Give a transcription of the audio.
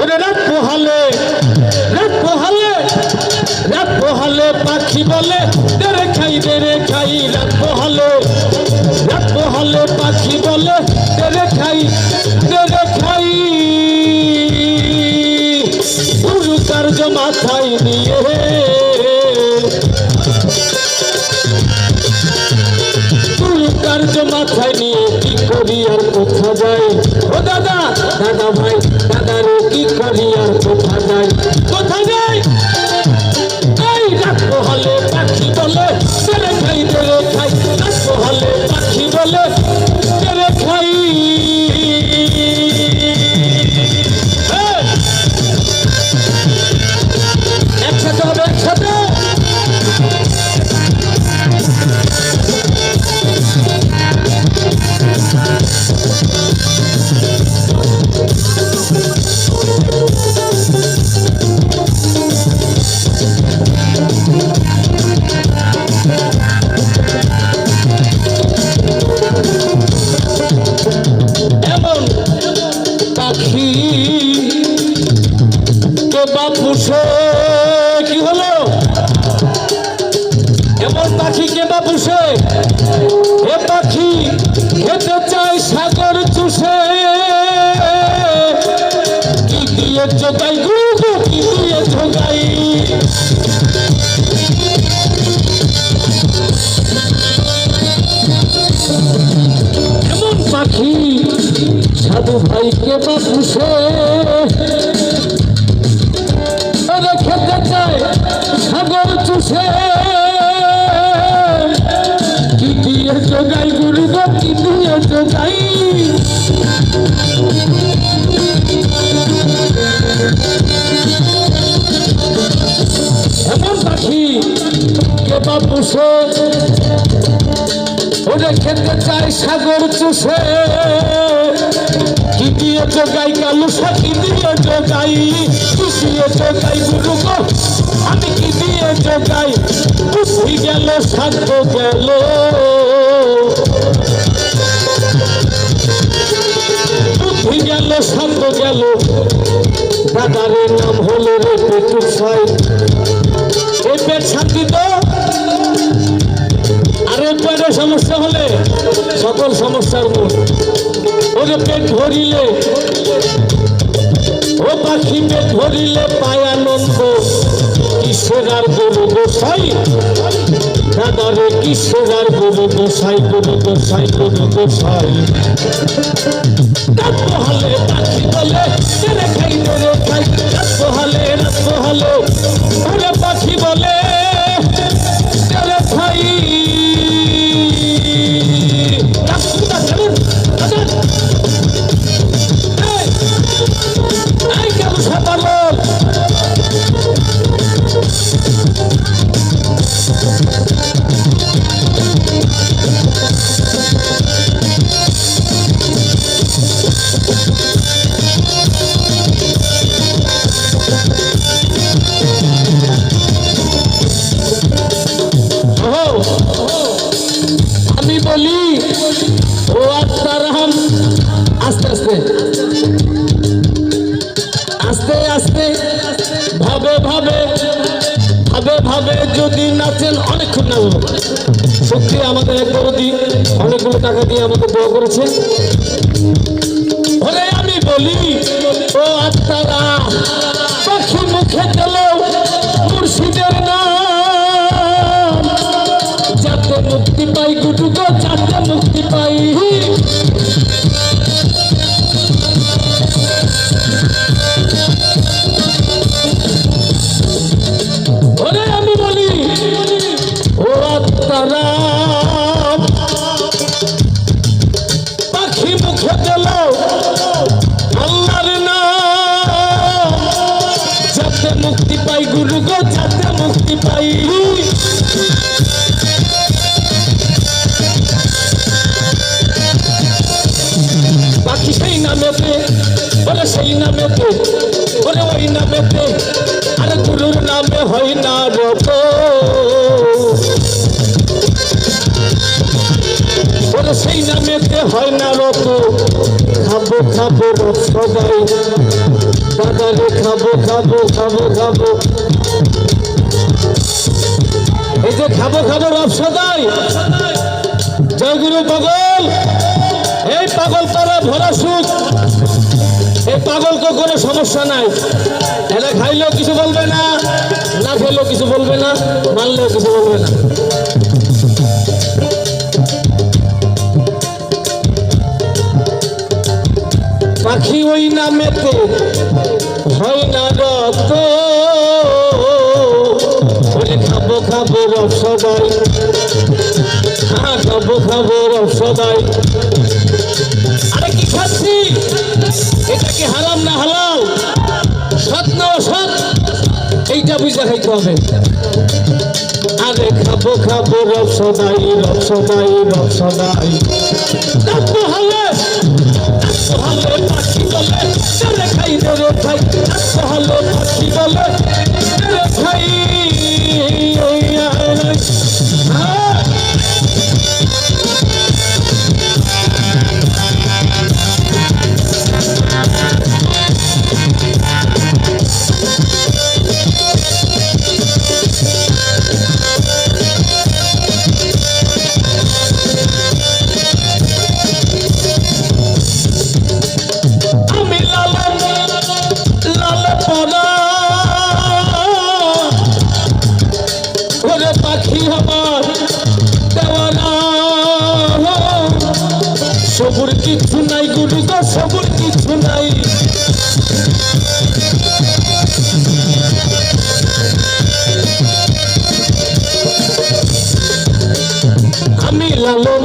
ওরে রাত পোহালে রাত পোহালে রাত পোহালে পাখি বলে দেরে খাই দেরে খাই, রাত পোহালে রাত পোহালে পাখি বলে দেরে খাই দেরে খাই। গুরু কার্য মাথায় নিয়ে। কার্য মাথায় নিয়ে, কি করি আর কোথা যাই? ও দাদা দাদা ভাই কি করি আর কোথা নাই? কোথা নাই? এই রাখব হলে পাখি বলে ছেলে খাই তেরে খাই। রাখব হলে পাখি বলে হলো? এমন পাখি কে বাপুষে এ পাখি, খেতে চাই সাগর চুষে। কি জোগাই কি দিয়ে জোগাই? এমন পাখি সাধু ভাইকে বাপুষে ওরে চুষে কি দিয়ে জোগাই গুরু গো, কি দিয়ে জোগাই এমন পাখি কে বাপুষে ওরে খেতে চাই সাগর চুষে। কি দিয়ে কালু কি দিয়ে জোগাই কি দিয়ে জোগাই গুরু গো? আমি কি দিয়ে জোগাই? বুঝি গেল সাধ্য গেল। বুদ্ধি গেল সাধ্য গেল। দাদারের নাম হলো রে পেটুর সাই। এই পেট শান্তি তো? আর পেটে সমস্যা হলে? সকল সমস্যার মূল। ওরে পেট ভরিলে। ও পাখি পেট ভরিলে পায় আনন্দ। কিসের গরু গোসাই দাদা রে আর গরু গোসাই গরু গোসাই গরু গোসাই পোহালে পাখি বলে খাই। খাই হলে ভাবে যদি নাচেন অনেকক্ষণ নাম সত্যি আমাদের এক বড়দি অনেকগুলো টাকা দিয়ে আমাকে বড় করেছে। ওরে আমি বলি, ও আত্মারা, পাখি মুখে গেল মুর্শিদের নাম। যাতে মুক্তি পাই গুটু আত্মারা পাখি মুখে দিল আল্লাহর নাম। যাতে মুক্তি পাই গুরু গো, যাতে মুক্তি পাই। পাখি সেই নামেতে, বলে সেই নামেতে, বলে ওই নামেতে, আরে গুরুর নামে হয় না রত নামেতে হয় না রত খাব খাব সবাই। দাদা খাব খাব খাব খাব। এই যে খাব খাব রবসদাই জয়গুরু পাগল। এই পাগল তারা ভরা সুখ। এই পাগলকে কোনো সমস্যা নাই। এরা খাইলেও কিছু বলবে না না খেলেও কিছু বলবে না, মানলেও কিছু বলবে না। পাখি ওই নামেতে হয় না ওরে খাব খাব রসদাই হ্যাঁ খাব খাব রসদাই আরে কি খাচ্ছি? এটা কি হারাম না হালাল? সৎ না অসৎ? এইটা বুঝে খাইতে হবে। আরে খাব খাব খাব হলে হলে পাখি বলে আমি লালো